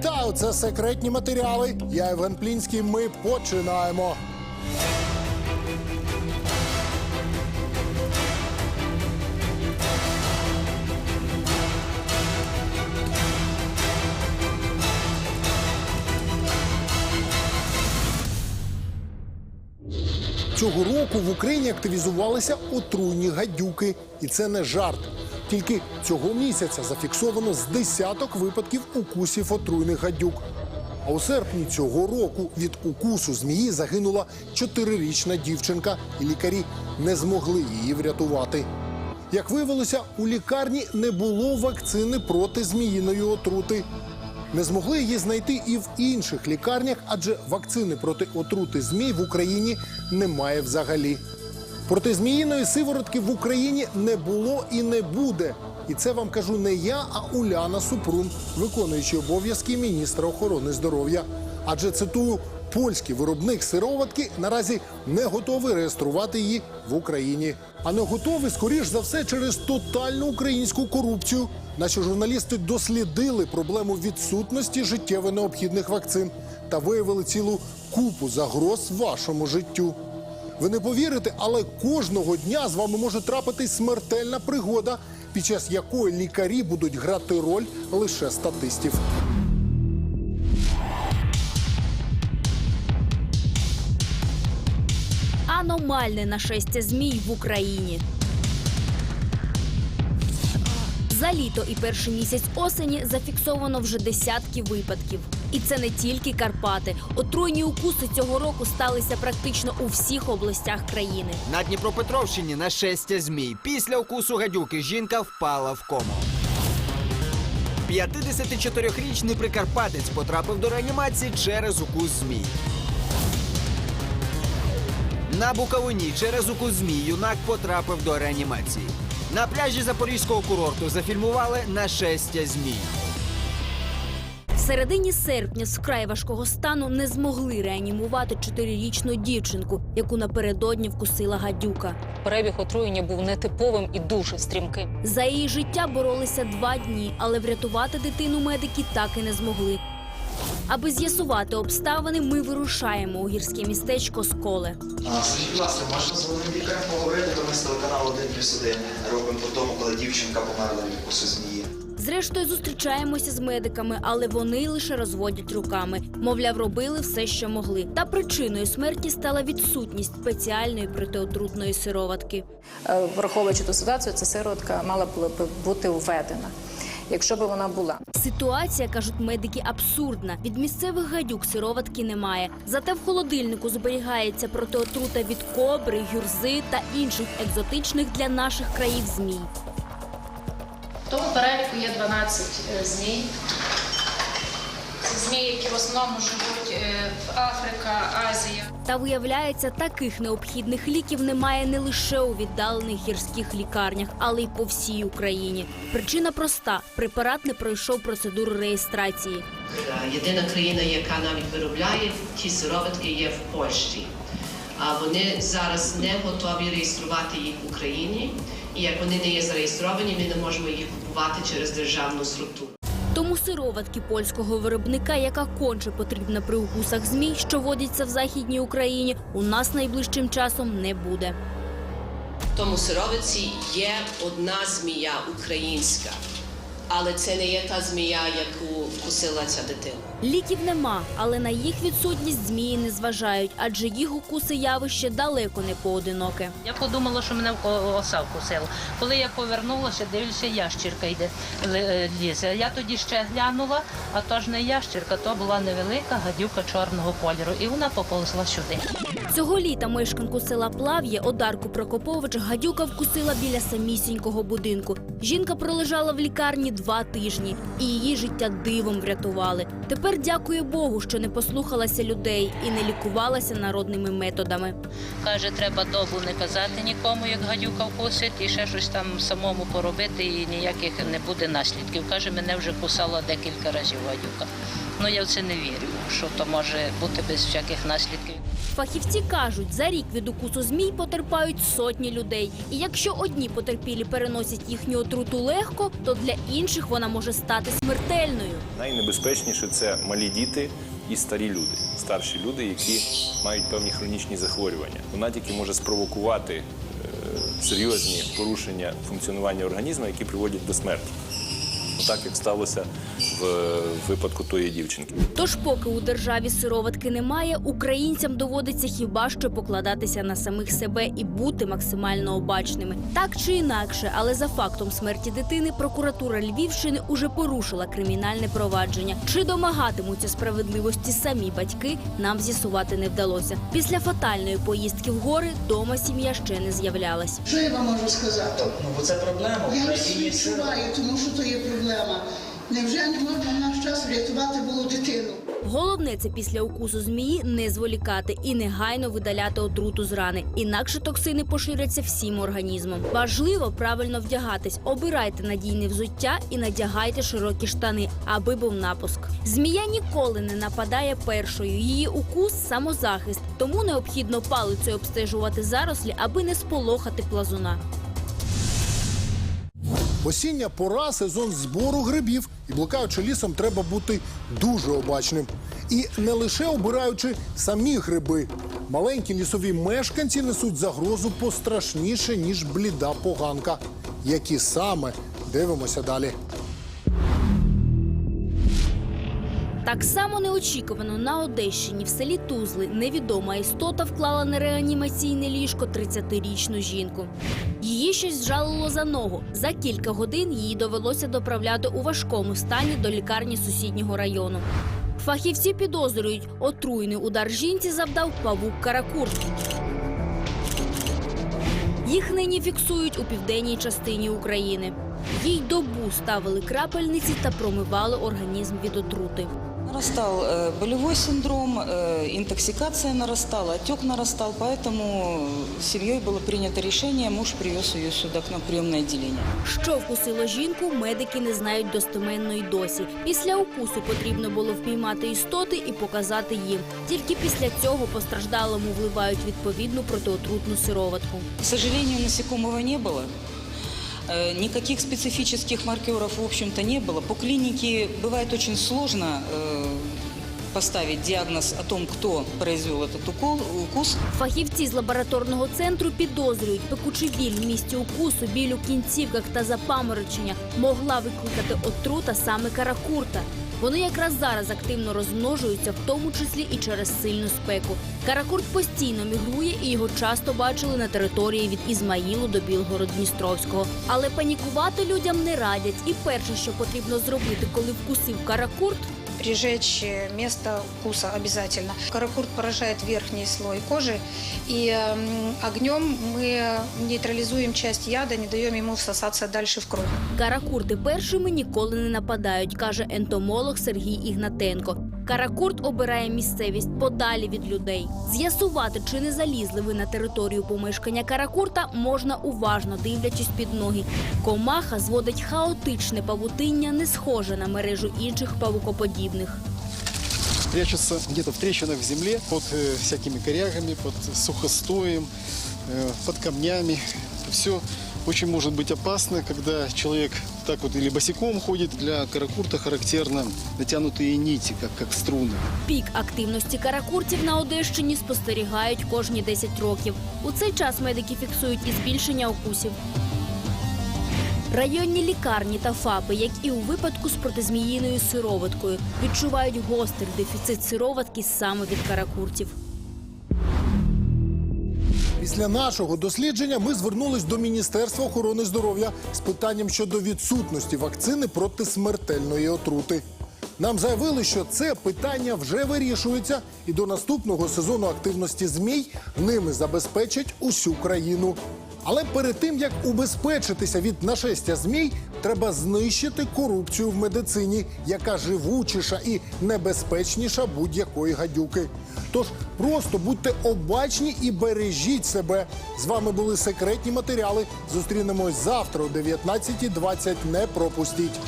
Вітаю! Це секретні матеріали. Я Євген Плінський. Ми починаємо. Цього року в Україні активізувалися отруйні гадюки, і це не жарт. Тільки цього місяця зафіксовано з десяток випадків укусів отруйних гадюк. А у серпні цього року від укусу змії загинула чотирирічна дівчинка, і лікарі не змогли її врятувати. Як виявилося, у лікарні не було вакцини проти зміїної отрути. Не змогли її знайти і в інших лікарнях, адже вакцини проти отрути змій в Україні немає взагалі. Проти зміїної сиворотки в Україні не було і не буде. І це вам кажу не я, а Уляна Супрун, виконуючий обов'язки міністра охорони здоров'я. Адже цитую, польський виробник сироватки наразі не готовий реєструвати її в Україні. А не готовий, скоріш за все, через тотальну українську корупцію. Наші журналісти дослідили проблему відсутності життєво необхідних вакцин та виявили цілу купу загроз вашому життю. Ви не повірите, але кожного дня з вами може трапитись смертельна пригода, під час якої лікарі будуть грати роль лише статистів. Аномальне нашестя змій в Україні. За літо і перший місяць осені зафіксовано вже десятки випадків. І це не тільки Карпати. Отруйні укуси цього року сталися практично у всіх областях країни. На Дніпропетровщині нашестя змій. Після укусу гадюки жінка впала в кому. 54-річний прикарпатець потрапив до реанімації через укус змій. На Буковині через укус змій юнак потрапив до реанімації. На пляжі Запорізького курорту зафільмували нашестя змій. В середині серпня з вкрай важкого стану не змогли реанімувати чотирирічну дівчинку, яку напередодні вкусила гадюка. Перебіг отруєння був нетиповим і дуже стрімким. За її життя боролися два дні, але врятувати дитину медики так і не змогли. Аби з'ясувати обставини, ми вирушаємо у гірське містечко Сколе. Скажіть, будь ласка, можна з головним поговорити, то ми з телеканалу 1 плюс 1 робимо по тому, коли дівчинка померла від укусу змії. Зрештою, зустрічаємося з медиками, але вони лише розводять руками. Мовляв, робили все, що могли. Та причиною смерті стала відсутність спеціальної протиотрутної сироватки. Е, Враховуючи ту ситуацію, ця сиротка мала б бути введена. Якщо б вона була, Ситуація, кажуть медики, абсурдна. Від місцевих гадюк сироватки немає. Зате в холодильнику зберігається протиотрута від кобри, гюрзи та інших екзотичних для наших країв змій. В тому переліку є 12 е, змій. Це змії, які в основному живуть е, в Африка, Азія. Та виявляється, таких необхідних ліків немає не лише у віддалених гірських лікарнях, але й по всій Україні. Причина проста: препарат не пройшов процедуру реєстрації. Е, Єдина країна, яка навіть виробляє ті сироватки, є в Польщі. А вони зараз не готові реєструвати їх в Україні. І як вони не є зареєстровані, ми не можемо їх купувати через державну структуру. Тому сироватки польського виробника, яка конче потрібна при укусах змій, що водяться в західній Україні, у нас найближчим часом не буде. В тому сировиці є одна змія українська, але це не є та змія, яку вкусила ця дитина. Ліків нема, але на їх відсутність змії не зважають, адже їх укуси явище далеко не поодиноке. Я подумала, що мене в оса вкусила. Коли я повернулася, дивлюся, ящірка йде ли- лізе. Я тоді ще глянула, а то ж не ящірка, то була невелика гадюка чорного кольору, і вона поползла сюди. Цього літа мешканку села Плав'є Одарку Прокопович гадюка вкусила біля самісінького будинку. Жінка пролежала в лікарні два тижні, і її життя дивом врятували. Тепер дякує Богу, що не послухалася людей і не лікувалася народними методами. Каже, треба добу не казати нікому, як гадюка вкусить, і ще щось там самому поробити, і ніяких не буде наслідків. Каже, мене вже кусала декілька разів гадюка. Ну я в це не вірю, що то може бути без всяких наслідків. Фахівці кажуть, за рік від укусу змій потерпають сотні людей. І якщо одні потерпілі переносять їхню отруту легко, то для інших вона може стати смертельною. Найнебезпечніше це малі діти і старі люди, старші люди, які мають певні хронічні захворювання. Вона тільки може спровокувати е, серйозні порушення функціонування організму, які приводять до смерті. Ну, Так як сталося в випадку тої дівчинки. Тож, поки у державі сироватки немає, українцям доводиться хіба що покладатися на самих себе і бути максимально обачними. Так чи інакше, але за фактом смерті дитини прокуратура Львівщини уже порушила кримінальне провадження. Чи домагатимуться справедливості самі батьки, нам з'ясувати не вдалося. Після фатальної поїздки в гори дома сім'я ще не з'являлась. Що я вам можу сказати? Ну, бо це проблема. Я Україні тому що то є проблема. Невже не можна в наш час врятувати було дитину? Головне це після укусу змії не зволікати і негайно видаляти отруту з рани. Інакше токсини поширяться всім організмом. Важливо правильно вдягатись, обирайте надійне взуття і надягайте широкі штани, аби був напуск. Змія ніколи не нападає першою. Її укус самозахист, тому необхідно палицею обстежувати зарослі, аби не сполохати плазуна. Осіння пора, сезон збору грибів, і блукаючи лісом, треба бути дуже обачним. І не лише обираючи самі гриби. Маленькі лісові мешканці несуть загрозу пострашніше, ніж бліда поганка. Які саме дивимося далі. Так само неочікувано на Одещині в селі Тузли невідома істота вклала на реанімаційне ліжко 30-річну жінку. Її щось зжалило за ногу. За кілька годин її довелося доправляти у важкому стані до лікарні сусіднього району. Фахівці підозрюють, отруйний удар жінці завдав павук каракурт. Їх нині фіксують у південній частині України. Їй добу ставили крапельниці та промивали організм від отрути Нарастал э, болевой синдром, э, интоксикация нарастала, отек нарастал, поэтому семьей было принято решение, муж привез ее сюда, к нам в приемное отделение. Що вкусило жінку, медики не знають достеменно й досі. Після укусу потрібно було впіймати істоти і показати їм. Тільки після цього постраждалому вливають відповідну протиотрутну сироватку. К сожалению, насекомого не было. Э, Никаких специфических маркеров, в общем-то, не было. По клинике бывает очень сложно э, поставить диагноз о том, кто произвел этот укол, укус. Фахівці з лабораторного центру підозрюють, пекучий біль в місці укусу, біль у кінцівках та запаморочення могла викликати отрута саме каракурта. Вони якраз зараз активно розмножуються, в тому числі і через сильну спеку. Каракурт постійно мігрує і його часто бачили на території від Ізмаїлу до Білгород-Дністровського. Але панікувати людям не радять. І перше, що потрібно зробити, коли вкусив каракурт, Прижечь место вкуса обязательно. Каракурт поражает верхний слой кожи, и огнем мы нейтрализуем часть яда, не даем ему всосаться дальше в кровь. Каракурти першими ніколи не нападають, каже ентомолог Сергій Ігнатенко. Каракурт обирає місцевість подалі від людей. З'ясувати, чи не залізли ви на територію помешкання каракурта, можна уважно дивлячись під ноги. Комаха зводить хаотичне павутиння, не схоже на мережу інших павукоподібних. прячутся где-то в трещинах в земле под э, всякими корягами, под сухостоем, э, под камнями. Все очень может быть опасно, когда человек так вот или босиком ходит. Для каракурта характерно натянутые нити, как, как струны. Пік активності каракуртів на Одещині спостерігають кожні 10 років. У цей час медики фіксують і збільшення укусів. Районні лікарні та ФАПи, як і у випадку з протизміїною сироваткою, відчувають гострий дефіцит сироватки саме від каракуртів. Після нашого дослідження ми звернулись до Міністерства охорони здоров'я з питанням щодо відсутності вакцини проти смертельної отрути. Нам заявили, що це питання вже вирішується, і до наступного сезону активності змій ними забезпечать усю країну. Але перед тим як убезпечитися від нашестя змій, треба знищити корупцію в медицині, яка живучіша і небезпечніша будь-якої гадюки. Тож просто будьте обачні і бережіть себе. З вами були секретні матеріали. Зустрінемось завтра о 19.20. Не пропустіть.